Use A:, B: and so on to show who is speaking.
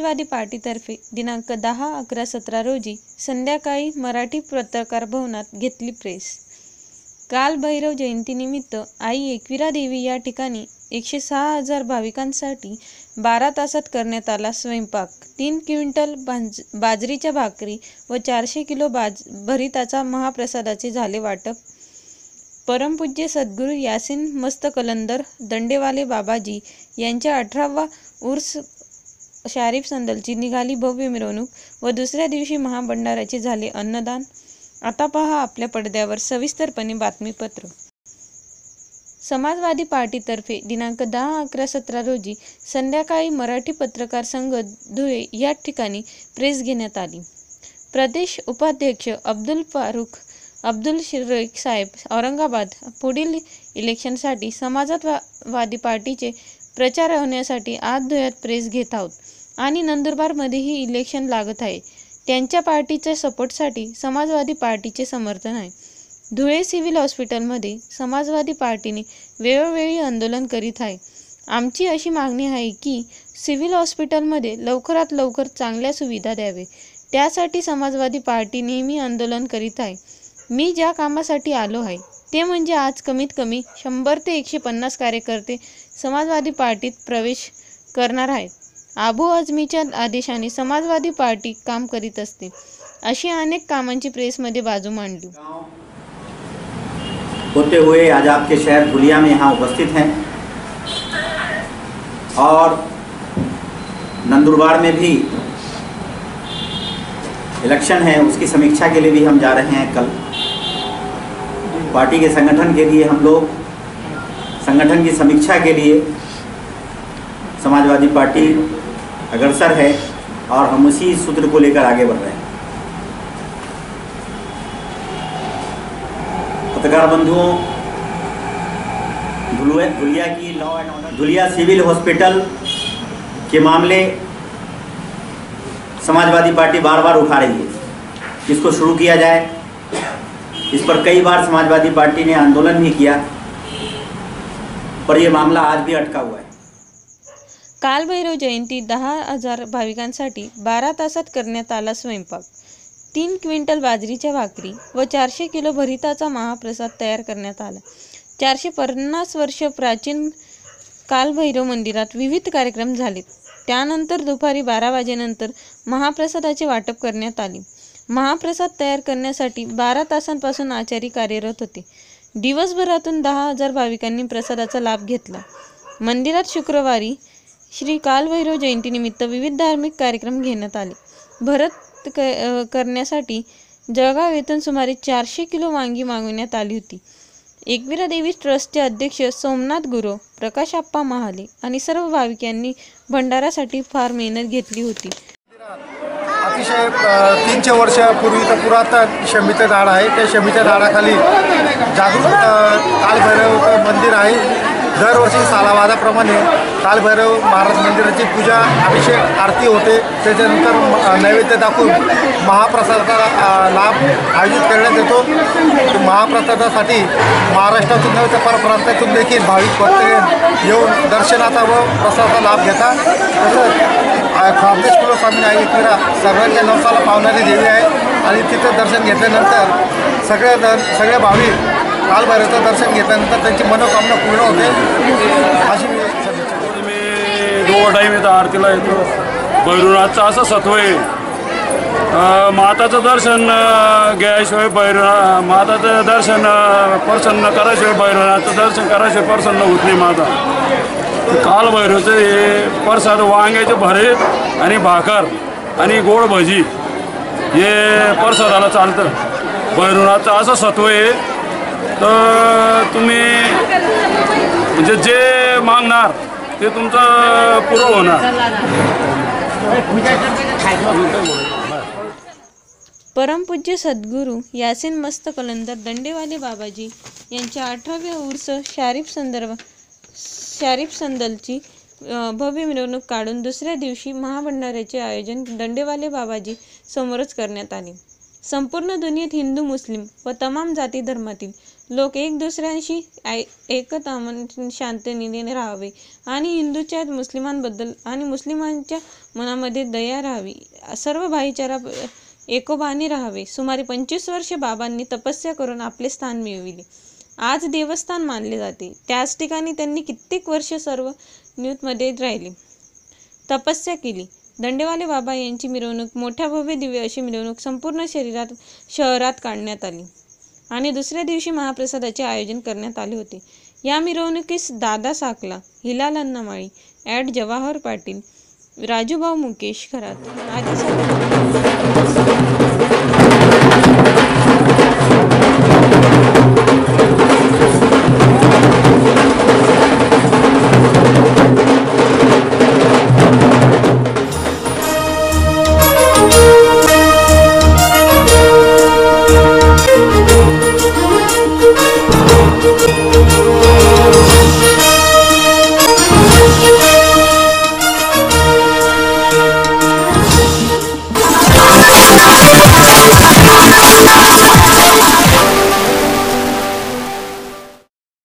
A: समाजवादी पार्टीतर्फे दिनांक दहा अकरा सतरा रोजी संध्याकाळी मराठी पत्रकार भवनात घेतली प्रेस. काल भैरव जयंतीनिमित्त आई एकविरा देवी या ठिकाणी एकशे सहा हजार भाविकांसाठी बारा तासात करण्यात आला स्वयंपाक. तीन क्विंटल बांज बाजरीच्या भाकरी व चारशे किलो बाज भरिताचा महाप्रसादाचे झाले वाटप. परमपूज्य सद्गुरू यासिन मस्त कलंदर दंडेवाले बाबाजी यांच्या अठरावा उर्स शारीफ संदलची निघाली भव्य मिरवणूक व दुसऱ्या दिवशी महाभंडाराचे झाले अन्नदान. आता पहा आपल्या पडद्यावर सविस्तरपणे बातमीपत्र. समाजवादी पार्टीतर्फे दिनांक दहा अकरा सतरा रोजी संध्याकाळी मराठी पत्रकार संघ धुळे या ठिकाणी प्रेस घेण्यात आली. प्रदेश उपाध्यक्ष अब्दुल फारुख अब्दुल शिरेख साहेब औरंगाबाद पुढील इलेक्शनसाठी समाजवादी पार्टीचे प्रचार होण्यासाठी आज धुळ्यात प्रेस घेत आहोत. आणि नंदुरबारमध्येही इलेक्शन लागत आहे. त्यांच्या पार्टीच्या सपोर्टसाठी समाजवादी पार्टीचे समर्थन आहे. धुळे सिव्हिल हॉस्पिटलमध्ये समाजवादी पार्टीने वेळोवेळी आंदोलन करीत आहे. आमची अशी मागणी आहे की सिव्हिल हॉस्पिटलमध्ये लवकरात लवकर चांगल्या सुविधा द्यावे. त्यासाठी समाजवादी पार्टी नेहमी आंदोलन करीत आहे. मी ज्या कामासाठी आलो आहे ते म्हणजे आज कमीत कमी शंभर ते एकशे पन्नास कार्यकर्ते समाजवादी पार्टीत प्रवेश करणार आहेत. आबू आझमीच्या आदेशाने समाजवादी पार्टी काम करीत असते. अशी अनेक कामांची प्रेसमध्ये बाजू मांडली.
B: होते हुए आज आपके शहर धुलिया में यहाँ उपस्थित हैं. और नंदुरबार में भी इलेक्शन है, उसकी समीक्षा के लिए भी हम जा रहे हैं कल. पार्टी के संगठन के लिए हम लोग, संगठन की समीक्षा के लिए समाजवादी पार्टी अग्रसर है और हम उसी सूत्र को लेकर आगे बढ़ रहे हैं। पत्रकार बंधुओं धुलिया की law and order Dhulia civil hospital के मामले समाजवादी पार्टी बार बार उठा रही है। इसको शुरू किया जाए। इस पर कई बार समाजवादी पार्टी ने आंदोलन भी किया, पर यह मामला आज भी अटका हुआ है।
A: कालभैरव जयंती दहा हजार भाविकांसाठी बारा तासात करण्यात आला स्वयंपाक. तीन क्विंटल बाजरीच्या भाकरी व चारशे किलो भरिताचा महाप्रसाद तयार करण्यात आला. चारशे पन्नास वर्ष प्राचीन कालभैरव मंदिरात विविध कार्यक्रम झाले त्यानंतर दुपारी बारा वाजेनंतर महाप्रसादाचे वाटप करण्यात आले. महाप्रसाद तयार करण्यासाठी बारा तासांपासून आचारी कार्यरत होते. दिवसभरातून दहा हजार भाविकांनी प्रसादाचा लाभ घेतला. मंदिरात शुक्रवारी श्री कालभैरव जयंतीनिमित्त विविध धार्मिक कार्यक्रम घेण्यात आले. भरत क करण्यासाठी जळगाव येथून सुमारे चारशे किलो वांगी मागवण्यात आली होती. एकविरा देवी ट्रस्टचे अध्यक्ष सोमनाथ गुरु प्रकाश आप्पा महाले आणि सर्व भाविकांनी भंडारासाठी फार मेहनत घेतली होती.
C: अतिशय अ, तीनशे वर्षापूर्वीचं पुरातन शमीचं झाड आहे. त्या शमीच्या झाडाखाली जागृत कालभैरव मंदिर आहे. दरवर्षी सालावादाप्रमाणे कालभैरव महाराज मंदिराची पूजा अभिषेक आरती होते. त्याच्यानंतर नैवेद्य दाखवून महाप्रसादाचा लाभ आयोजित करण्यात येतो. महाप्रसादासाठी महाराष्ट्रातून नव्हे तर परप्रांतातून देखील भाविक भक्त येऊन दर्शनाचा व प्रसादाचा लाभ घेतात. तसंच खामदेश कुलस्वामी आई एकविरा सर्वांच्या नवसाला पावणारी देवी आहे. आणि तिथं दर्शन घेतल्यानंतर सगळ्या दर सगळ्या भाविक कालभैरवचं दर्शन घेतल्यानंतर त्यांची मनोकामना पूर्ण होते अशी मी सदिच्छा करतो.
D: मी टाईम येतो आरतीला येतो. भैरवनाथचं असं सत्व आहे. माताचं दर्शन घ्यायशिवाय भैरवना माताचं दर्शन प्रसन्न करायशिवाय भैरवनाथचं दर्शन करायशिवाय प्रसन्न होत नाही माता. काल भैरवचं हे प्रसाद वांग्याचे भरीत आणि भाकर आणि गोड भजी हे प्रसादाला चालतं. भैरवनाथचं असं सत्व आहे. तर तुम्ही म्हणजे जे मागणार ते तुमचं पुरं होणार.
A: परमपूज्य सद्गुरू यासिन मस्त कलंदर दंडेवाले बाबाजी यांच्या अठराव्या उर्स शारीफ संदर्भ शारीफ संदलची भव्य मिरवणूक काढून दुसऱ्या दिवशी महाभंडाऱ्याचे आयोजन दंडेवाले बाबाजी समोरच करण्यात आले. संपूर्ण दुनियेत हिंदू मुस्लिम व तमाम जाती धर्मातील लोक एक दुसऱ्यांशी एकता मन- शांततेने राहावे आणि हिंदूच्या मुस्लिमांबद्दल आणि मुस्लिमांच्या मनामध्ये दया राहावी. सर्व भाईचारा एकोबाने राहावे. सुमारे पंचवीस वर्षे बाबांनी तपस्या करून आपले स्थान मिळविले. आज देवस्थान मानले जाते. त्याच ठिकाणी त्यांनी कित्येक वर्ष सर्व न्यूतमध्ये राहिले. तपस्या केली. दंडेवाले बाबा यांची मिरवणूक मोठ्या भव्य दिव्य अशी मिरवणूक संपूर्ण शरीरात शहरात काढण्यात आली. आणि दुसऱ्या दिवशी महाप्रसादाचे आयोजन करण्यात आले होते. या मिरवणुकीस दादा साकला हिलाल अण्णामाळी ॲड जवाहर पाटील राजूभाऊ मुकेश खरात आदी सर्व